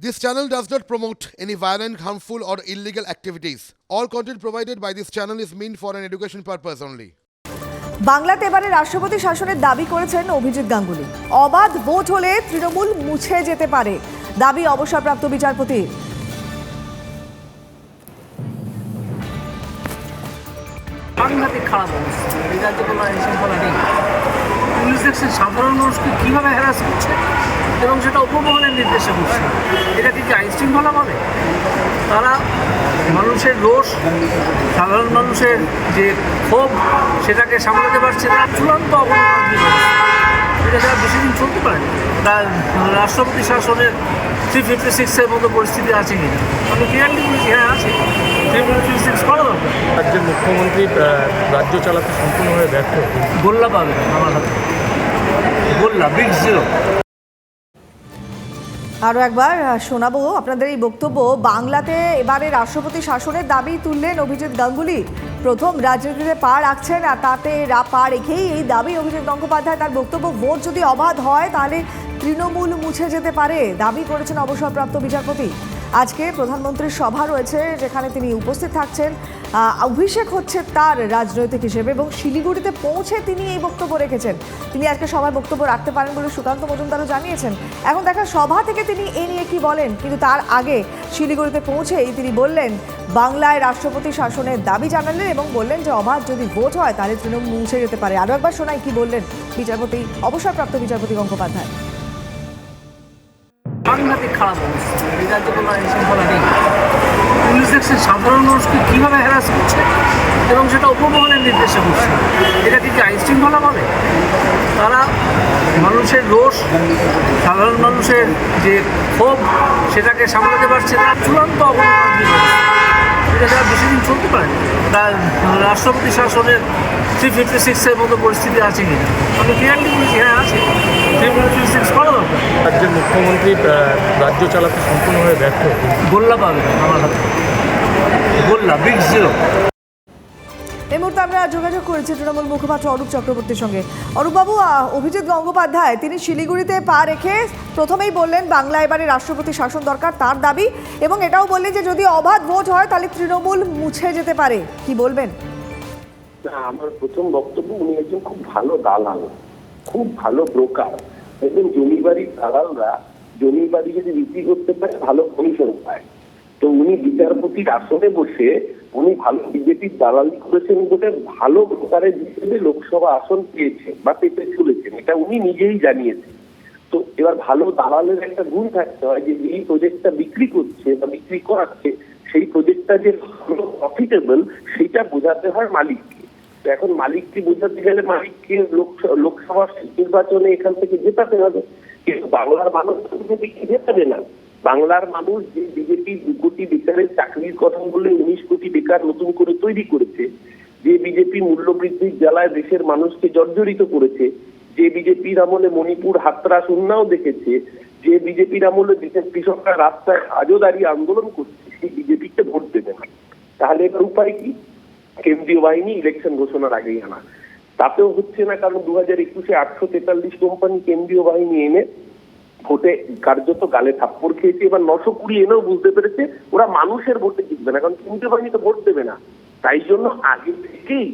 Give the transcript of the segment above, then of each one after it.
This channel does not promote any violent, harmful, or illegal activities. All content provided by this channel is meant for an education purpose only. বাংলাতে এবারে রাষ্ট্রপতি শাসনের দাবি করেছেন অভিজিৎ গাঙ্গুলি অবাধ vote হলে তৃণমূল মুছে যেতে পারে দাবি অবসরপ্রাপ্ত বিচারপতি সাংঘাতিক খারাপ অবস্থা কোনো নেই পুলিশ দেখছেন সাধারণ মানুষকে কীভাবে হ্যারাস করছে এবং সেটা উপমহলের নির্দেশে করছে? এটাকে কি আইন শৃঙ্খলা বলে? তারা মানুষের রোষ সাধারণ মানুষের যে ক্ষোভ সেটাকে সামলাতে পারছে না চূড়ান্ত অবনতি এটা যারা বেশি দিন চলতে পারে তার রাষ্ট্রপতি শাসনের থ্রি ফিফটি সিক্সের মতো পরিস্থিতি আছে কি আমি ক্লিয়ারলি বলেছি হ্যাঁ আছে। থ্রি ফিফটি সিক্স করা দরকার। রাজ্যের মুখ্যমন্ত্রী রাজ্য চালাতে সম্পূর্ণভাবে ব্যর্থ। গোল্লা পাবে না আমার হাতে। গোল্লা বিগ জিরো আরও একবার শোনাবো আপনাদের এই বক্তব্য। বাংলাতে এবারে রাষ্ট্রপতি শাসনের দাবি তুললেন অভিজিৎ গাঙ্গুলি। প্রথম রাজনীতিতে পা রাখছেন আর তাতে পা রেখেই এই দাবি অভিজিৎ গঙ্গোপাধ্যায় তার বক্তব্য। ভোট যদি অবাধ হয় তাহলে তৃণমূল মুছে যেতে পারে। দাবি করেছেন অবসরপ্রাপ্ত বিচারপতি। আজকে প্রধানমন্ত্রীর সভা রয়েছে, যেখানে তিনি উপস্থিত থাকছেন। অভিষেক হচ্ছে তার রাজনৈতিক হিসেবে এবং শিলিগুড়িতে পৌঁছে তিনি এই বক্তব্য রেখেছেন। তিনি আজকে সভায় বক্তব্য রাখতে পারেন বলে সুকান্ত মজুমদারও জানিয়েছেন। এখন দেখা, সভা থেকে তিনি এ নিয়ে কি বলেন? কিন্তু তার আগে শিলিগুড়িতে পৌঁছেই তিনি বললেন, বাংলায় রাষ্ট্রপতি শাসনের দাবি জানালেন এবং বললেন যে অবাধ যদি ভোট হয়, তাহলে তৃণমূল মুছে যেতে পারে। আরও একবার শোনায় কি বললেন বিচারপতি, অবসরপ্রাপ্ত বিচারপতি গঙ্গোপাধ্যায়। সাংঘাতিক খারাপ অবস্থা এই রাজ্যে কোনো আইন নেই পুলিশ দেখছেন সাধারণ মানুষকে কীভাবে হ্যারাস করছে এবং সেটা উপমহলের নির্দেশে করছে। এটাকে কি আইন শৃঙ্খলা বলে? তারা মানুষের রোষ, সাধারণ মানুষের যে ক্ষোভ, সেটাকে সামলাতে পারছে না, চূড়ান্ত অবনতি এটা যারা বেশি দিন চলতে পারে তার রাষ্ট্রপতি শাসনের থ্রি ফিফটি সিক্সের মতো পরিস্থিতি আছে কি না আমি ক্লিয়ারলি বলেছি হ্যাঁ আছে। থ্রি ফিফটি সিক্স রাজ্যের মুখ্যমন্ত্রী রাজ্য চালাতে সম্পূর্ণভাবে ব্যর্থ। গোল্লা পাবে আমার হাতে। গোল্লা বিগ জিরো এই মুহূর্তে আমরা যোগাযোগ করেছি তৃণমূল মুখপাত্র অরূপ চক্রবর্তীর সঙ্গে। অরূপবাবু অভিজিৎ গঙ্গোপাধ্যায় তিনি শিলিগুড়িতে পা রেখে প্রথমেই বললেন বাংলা এবারে রাষ্ট্রপতি শাসন দরকার তার দাবি। এবং এটাও বললেন যে যদি অবাধ ভোট হয় তাহলে তৃণমূল মুছে যেতে পারে। কি বলবেন? না, আমার প্রথম বক্তব্য উনি একজন খুব ভালো দালাল খুব ভালো ব্রোকার। একজন জমি বাড়ির দালালরা জমি বাড়ি যদি বিক্রি করতে পারে, ভালো কমিশন পায়। তো উনি বিচারপতির আসনে বসে উনি ভালো বিজেপির দালালি করেছেন বলে ভালো প্রকারের হিসেবে লোকসভা আসন পেয়েছেন বা পেতে চলেছেন, এটা উনি নিজেই জানিয়েছেন। তো এবার ভালো দালালের একটা গুণ থাকতে হয় যে এই প্রজেক্টটা বিক্রি করছে বা বিক্রি করাচ্ছে, সেই প্রজেক্টটা যে প্রফিটেবল সেটা বোঝাতে হয় মালিককে। এখন মালিককে বোঝাতে গেলে মালিককে লোকস- লোকসভা নির্বাচনে এখান থেকে জেতাতে হবে? কিন্তু বাংলার মানুষ জেতাবে না। বাংলার মানুষ যে বিজেপি দু কোটি বেকারের চাকরির কথা বলে উনিশ কোটি বেকার নতুন করে তৈরি করেছে। যে বিজেপি মূল্যবৃদ্ধির জ্বালায় দেশের মানুষকে জর্জরিত করেছে। যে বিজেপির আমলে মণিপুর হাতরা উন্নাও দেখেছে। যে বিজেপির আমলে দেশের কৃষকরা রাস্তায় আজও দাঁড়িয়ে আন্দোলন করছে, সেই বিজেপিকে ভোট দেবে না। তাহলে এবার উপায় কি? কেন্দ্রীয় বাহিনী ইলেকশন ঘোষণার আগেই আনা। তাতেও হচ্ছে না, কারণ দু হাজার একুশে আটশো তেতাল্লিশ কোম্পানি কেন্দ্রীয় বাহিনী এনে ভোটে কার্যত গালে থাপ্পড় খেয়েছে। এবার নশো কুড়ি এনেও বুঝতে পেরেছে, ওরা মানুষের ভোটে জিতবে না, কারণ কেন্দ্রীয় বাহিনী তো ভোট দেবে না। তাই জন্য আগে থেকেই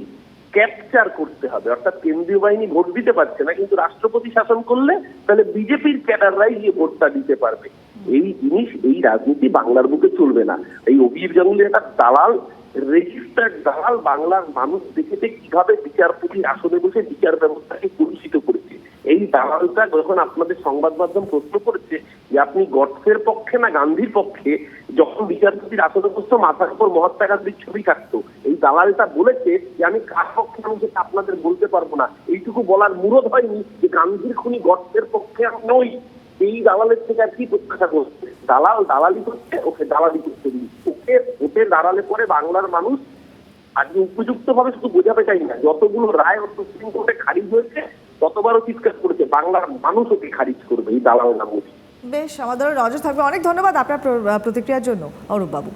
ক্যাপচার করতে হবে। অর্থাৎ কেন্দ্রীয় বাহিনী ভোট দিতে পারছে না, কিন্তু রাষ্ট্রপতি শাসন করলে তাহলে বিজেপির ক্যাডাররাই গিয়ে ভোটটা দিতে পারবে। এই জিনিস, এই রাজনীতি বাংলার বুকে চলবে না। এই অভির গাঙ্গুলি একটা দালাল রেজিস্টার্ড দালাল বাংলার মানুষ দেখেছে কীভাবে বিচারপতির আসনে বসে বিচার ব্যবস্থাকে কলুষিত করেছে। এই দালালটা যখন আপনাদের সংবাদ মাধ্যম প্রশ্ন করেছে যে আপনি গডসের পক্ষে না গান্ধীর পক্ষে, যখন বিচারপতির আসনে বসতো মাথার উপর মহাত্মা গান্ধীর ছবি থাকতো, এই দালালটা বলেছে যে আমি কার পক্ষে আমি সেটা আপনাদের বলতে পারব না। এইটুকু বলার মুরদ হয়নি যে গান্ধীর খুনি গডসের পক্ষে আমি নই। এই দালালের থেকে আর কি প্রত্যাশা করছে? দালাল দালালি করছে, ওকে দালালি করতে দিন ওকে ভোটে দাঁড়ালে পরে বাংলার মানুষ আজকে উপযুক্ত ভাবে শুধু বোঝাতে চাই না। যতগুলো রায় সুপ্রিম কোর্টে খারিজ হয়েছে, ততবারও চিৎকার করেছে, বাংলার মানুষ ওকে খারিজ করবে এই দালাল নাম। বেশ আমাদের নজর থাকবে। অনেক ধন্যবাদ আপনার প্র- প্রতিক্রিয়ার জন্য, অরূপবাবু।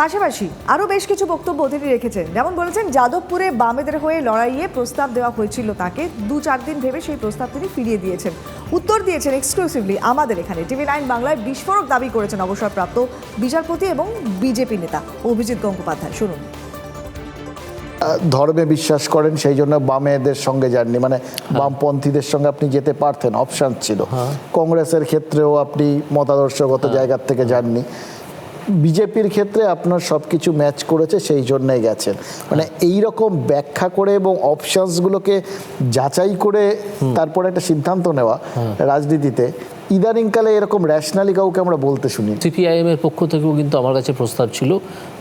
পাশাপাশি আরও বেশ কিছু বক্তব্য তিনি রেখেছেন। যেমন বলেছেন যাদবপুরে বামেদের হয়ে লড়াইয়ে প্রস্তাব দেওয়া হয়েছিল তাকে। দু চার দিন ভেবে সেই প্রস্তাব তিনি ফিরিয়ে দিয়েছেন। উত্তর দিয়েছেন এক্সক্লুসিভলি আমাদের এখানে। টিভি নাইন বাংলায় বিস্ফোরক দাবি করেছেন অবসরপ্রাপ্ত বিচারপতি এবং বিজেপি নেতা অভিজিৎ গঙ্গোপাধ্যায়। শুনুন। ধর্মে বিশ্বাস করেন সেই জন্য বামেদের সঙ্গে যাননি। মানে বামপন্থীদের সঙ্গে আপনি যেতে পারতেন অপশান ছিল। কংগ্রেসের ক্ষেত্রেও আপনি মতাদর্শগত জায়গার থেকে যাননি। বিজেপির ক্ষেত্রে আপনার সব কিছু ম্যাচ করেছে সেই জন্যই গেছেন। মানে এই রকম ব্যাখ্যা করে এবং অপশানসগুলোকে যাচাই করে তারপরে একটা সিদ্ধান্ত নেওয়া রাজনীতিতে ইদানিংকালে এরকম র্যাশনালি কাউকে আমরা বলতে শুনি সিপিআইএম এর পক্ষ থেকেও কিন্তু আমার কাছে প্রস্তাব ছিল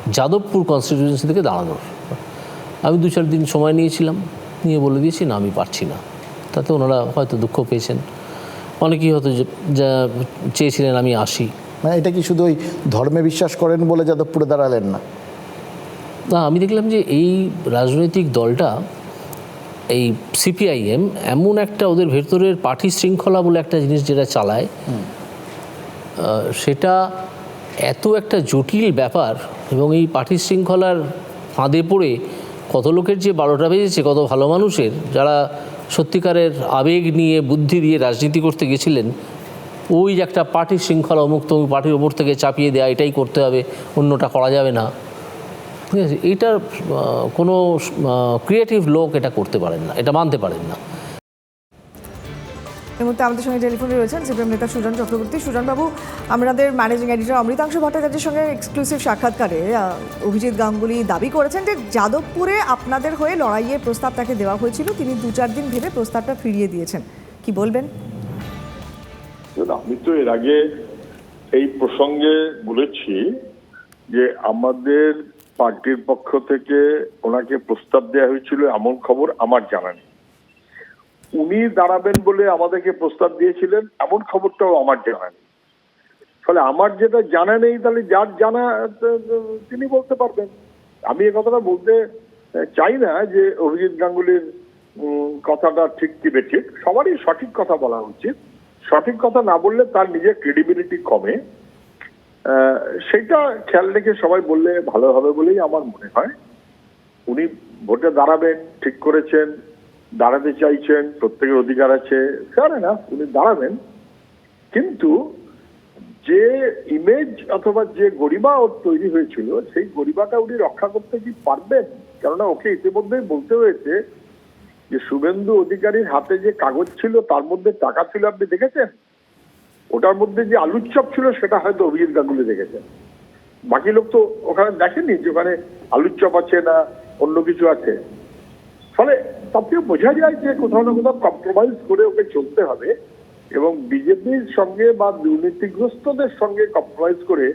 যাদবপুর কনস্টিটিউয়েন্সি থেকে দাঁড়ানোর আমি দু চার দিন সময় নিয়েছিলাম নিয়ে বলে দিয়েছি না আমি পারছি না। তাতে ওনারা হয়তো দুঃখ পেয়েছেন। অনেকেই হয়তো যে- যা চেয়েছিলেন আমি আসি। মানে এটা কি শুধু ওই ধর্মে বিশ্বাস করেন বলে যাদবপুরে দাঁড়ালেন না? না, আমি দেখলাম যে এই রাজনৈতিক দলটা, এই সিপিআইএম এমন একটা ওদের ভেতরের পার্টি শৃঙ্খলা বলে একটা জিনিস যেটা চালায় সেটা এত একটা জটিল ব্যাপার এবং এই পার্টি শৃঙ্খলার ফাঁদে পড়ে কত লোকের যে বারোটা বেজেছে, কত ভালো মানুষের যারা সত্যিকারের আবেগ নিয়ে, বুদ্ধি দিয়ে রাজনীতি করতে গেছিলেন ওই যে একটা পার্টির শৃঙ্খলা মুক্ত পার্টির ওপর থেকে চাপিয়ে দেওয়া এটাই করতে হবে অন্যটা করা যাবে না। ঠিক আছে? এইটার আহ, কোনো ক্রিয়েটিভ লোক এটা করতে পারেন না এটা মানতে পারেন না। এই মুহূর্তে আমাদের সঙ্গে টেলিফোনে রয়েছেন সিপিএম নেতা সুজন চক্রবর্তী। সুজনবাবু আমাদের ম্যানেজিং এডিটর অমৃতাংশ ভট্টাচার্যের সঙ্গে এক্সক্লুসিভ সাক্ষাৎকারে অভিজিৎ গাঙ্গুলি দাবি করেছেন যে যাদবপুরে আপনাদের হয়ে লড়াইয়ের প্রস্তাব তাকে দেওয়া হয়েছিল। তিনি দু চার দিন ভেবে প্রস্তাবটা ফিরিয়ে দিয়েছেন। কি বলবেন? আমি তো এর আগে এই প্রসঙ্গে বলেছি যে আমাদের পার্টির পক্ষ থেকে ওনাকে প্রস্তাব দেওয়া হয়েছিল, এমন খবর আমার জানা নেই। উনি দাঁড়াবেন বলে আমাদেরকে প্রস্তাব দিয়েছিলেন, এমন খবরটাও আমার জানা নেই। ফলে আমার যেটা জানা নেই, তাহলে যার জানা তিনি বলতে পারবেন। আমি এ কথাটা বলতে চাই না যে অভিজিৎ গাঙ্গুলির কথাটা ঠিক কি বেঠিক। সবারই সঠিক কথা বলা উচিত। সঠিক কথা না বললে তার নিজের ক্রেডিবিলিটি কমে। সেটা খেয়াল রেখে সবাই বললে ভালো হবে বলেই আমার মনে হয়। উনি ভোটে দাঁড়াবেন, ঠিক করেছেন, দাঁড়াতে চাইছেন, প্রত্যেকের অধিকার আছে ফেয়ার না উনি দাঁড়াবেন। কিন্তু যে ইমেজ অথবা যে গরিমা ওর তৈরি হয়েছিল, সেই গরিমাটা উনি রক্ষা করতে কি পারবেন? কেননা ওকে ইতিমধ্যেই বলতে হয়েছে যে শুভেন্দু অধিকারীর হাতে যে কাগজ ছিল, তার মধ্যে টাকা ছিল, আপনি দেখেছেন? ওটার মধ্যে যে আলুর চপ ছিল, সেটা হয়তো অভিজিৎ গাঙ্গুলি দেখেছেন। বাকি লোক তো ওখানে দেখেনি যে ওখানে আলুর আছে না অন্য কিছু আছে। ফলে তাতেও বোঝা যায় যে কোথাও না কোথাও কম্প্রোমাইজ করে ওকে চলতে হবে এবং বিজেপির সঙ্গে বা দুর্নীতিগ্রস্তদের সঙ্গে কম্প্রোমাইজ করে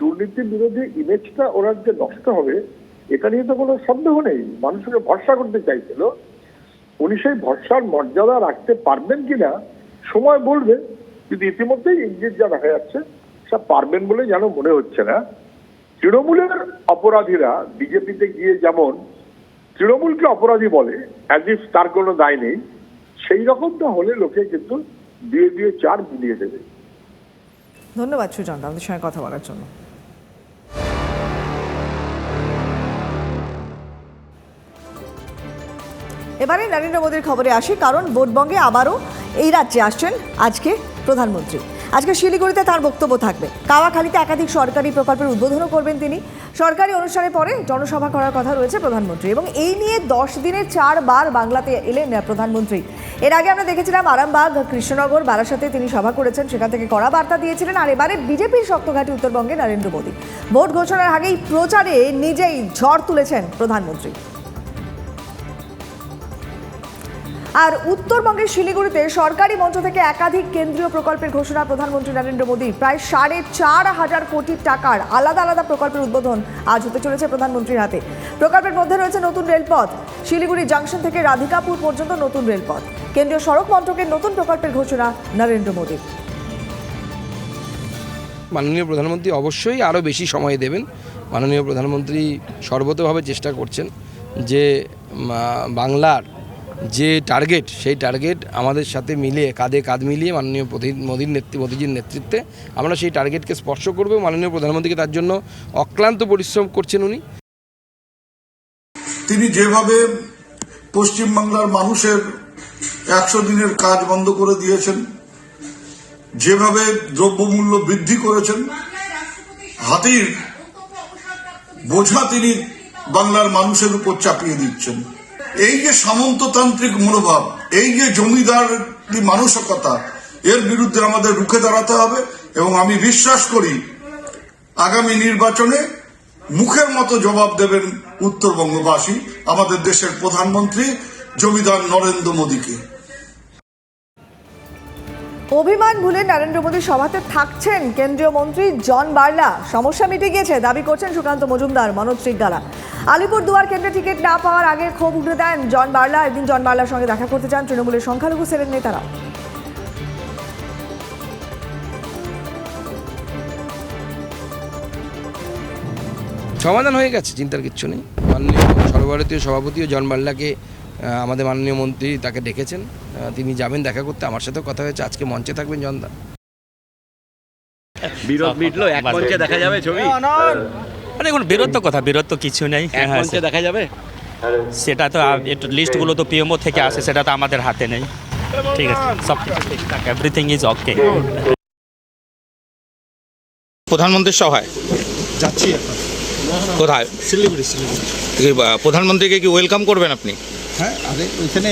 দুর্নীতি বিরোধী ইমেজটা ওনার যে নষ্ট হবে, এটা নিয়ে তো কোনো সন্দেহ নেই। মানুষকে ভরসা করতে চাইছিল। উনি সেই ভরসার মর্যাদা রাখতে পারবেন কিনা, সময় বলবে। কিন্তু ইতিমধ্যেই ইঙ্গিত যা দেখা যাচ্ছে সব পারবেন বলে যেন মনে হচ্ছে না। তৃণমূলের অপরাধীরা বিজেপিতে গিয়ে যেমন তৃণমূলকে অপরাধী বলে অ্যাজ ইফ তার কোনো দায় নেই, সেই রকমটা হলে লোকে কিন্তু দিয়ে দিয়ে চার মিলিয়ে দেবে। ধন্যবাদ সুজন আমাদের সঙ্গে কথা বলার জন্য। এবারে নরেন্দ্র মোদীর খবরে আসি, কারণ ভোটবঙ্গে আবারও এই রাজ্যে আসছেন আজকে প্রধানমন্ত্রী। আজকে শিলিগুড়িতে তার বক্তব্য থাকবে। কাওয়াখালীতে একাধিক সরকারি প্রকল্পের উদ্বোধনও করবেন তিনি। সরকারি অনুষ্ঠানের পরে জনসভা করার কথা রয়েছে প্রধানমন্ত্রী এবং এই নিয়ে দশ দিনে চারবার বাংলাতে এলেন প্রধানমন্ত্রী। এর আগে আমরা দেখেছিলাম আরামবাগ, কৃষ্ণনগর, বারাসাতে তিনি সভা করেছেন, সেখান থেকে কড়া বার্তা দিয়েছিলেন, আর এবারে বিজেপির শক্তঘাটি উত্তরবঙ্গে নরেন্দ্র মোদী। ভোট ঘোষণার আগেই প্রচারে নিজেই ঝড় তুলেছেন প্রধানমন্ত্রী। আর উত্তরবঙ্গের শিলিগুড়িতে সরকারি মঞ্চ থেকে একাধিক কেন্দ্রীয় প্রকল্পের ঘোষণা প্রধানমন্ত্রী নরেন্দ্র মোদী। প্রায় সাড়ে চার হাজার কোটি টাকার আলাদা আলাদা প্রকল্পের উদ্বোধন আজ হতে চলেছে প্রধানমন্ত্রীর হাতে। প্রকল্পের মধ্যে রয়েছে নতুন রেলপথ। শিলিগুড়ি জাংশন থেকে রাধিকাপুর পর্যন্ত নতুন রেলপথ। কেন্দ্রীয় সড়ক মন্ত্রকের নতুন প্রকল্পের ঘোষণা নরেন্দ্র মোদীর। মাননীয় প্রধানমন্ত্রী অবশ্যই আরও বেশি সময় দেবেন। মাননীয় প্রধানমন্ত্রী সর্বতভাবে চেষ্টা করছেন যে বাংলার যে টার্গেট সেই টার্গেট আমাদের সাথে মিলিয়ে, কাঁধে কাঁধ মিলিয়ে মাননীয় মোদীর নেতৃত্বে মোদীজির নেতৃত্বে আমরা সেই টার্গেটকে স্পর্শ করব মাননীয় প্রধানমন্ত্রীকে তার জন্য অক্লান্ত পরিশ্রম করছেন উনি। তিনি যেভাবে পশ্চিমবাংলার মানুষের একশো দিনের কাজ বন্ধ করে দিয়েছেন, যেভাবে দ্রব্যমূল্য বৃদ্ধি করেছেন, হাতির বোঝা তিনি বাংলার মানুষের উপর চাপিয়ে দিচ্ছেন। এই যে সামন্ততান্ত্রিক মনোভাব, এই যে জমিদার মানসিকতা, এর বিরুদ্ধে আমাদের রুখে দাঁড়াতে হবে এবং আমি বিশ্বাস করি আগামী নির্বাচনে মুখের মতো জবাব দেবেন উত্তরবঙ্গবাসী, আমাদের দেশের প্রধানমন্ত্রী জমিদার নরেন্দ্র মোদীকে। অভিমান ভুলে নরেন্দ্র মোদী সভাতে থাকছেন কেন্দ্রীয় মন্ত্রী জন বার্লা। সমস্যা মিটে গিয়েছে দাবি করছেন সুকান্ত মজুমদার মনোজ শ্রীগালা আলিপুর দুয়ার কেন্দ্রে টিকিট না পাওয়ার আগে ক্ষোভ উঠে দেন জন বার্লা। একদিন জন বার্লার সঙ্গে দেখা করতে চান তৃণমূলের সংখ্যালঘু সেলের নেতারা। সমাধান হয়ে গেছে চিন্তার কিচ্ছু নেই। মাননীয় সর্বভারতীয় সভাপতি ও জন বাল্লাকে আহ, আমাদের মাননীয় মন্ত্রী তাকে ডেকেছেন। তিনি যাবেন দেখা করতে। আমার সাথেও কথা হয়েছে। আজকে মঞ্চে থাকবেন জনদা বিরোধ মিটলো এক মঞ্চে দেখা যাবে ছবি? মানে এখন বেরোত্ব কথা বেরোত্ব কিছু নেই। এক হ্যাঁ, মঞ্চে দেখা যাবে? সেটা তো লিস্টগুলো তো পিএমও থেকে আসে সেটা তো আমাদের হাতে নেই। ঠিক আছে সব কিছু ঠিকঠাক এভরিথিং ইজ ওকে প্রধানমন্ত্রীর সভায়? যাচ্ছি। কোথায়? শিলিগুড়ি শিলিগুড়ি। প্রধানমন্ত্রীকে কি ওয়েলকাম করবেন আপনি? হ্যাঁ আরে ওইখানে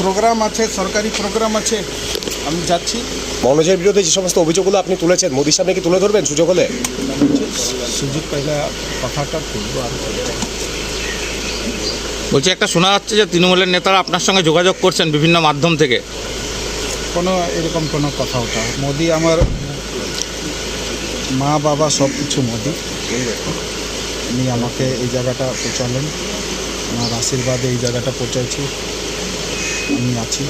প্রোগ্রাম আছে সরকারি প্রোগ্রাম আছে। আমি যাচ্ছি। মনোজের বিরুদ্ধে যে সমস্ত অভিযোগগুলো আপনি তুলেছেন মোদির সামনে কি তুলে ধরবেন সুযোগ হলে? সুযোগ পাইলে কথাটা তুলবো আর বলছি একটা শোনা যাচ্ছে যে তৃণমূলের নেতারা আপনার সঙ্গে যোগাযোগ করছেন বিভিন্ন মাধ্যম থেকে। কোনো এরকম কোনো কথা ওটা। মোদি আমার মা বাবা সব কিছু মোদি। উনি আমাকে এই জায়গাটা পৌঁছালেন। আমার আশীর্বাদে এই জায়গাটা পৌঁছাইছি। আমি আছি।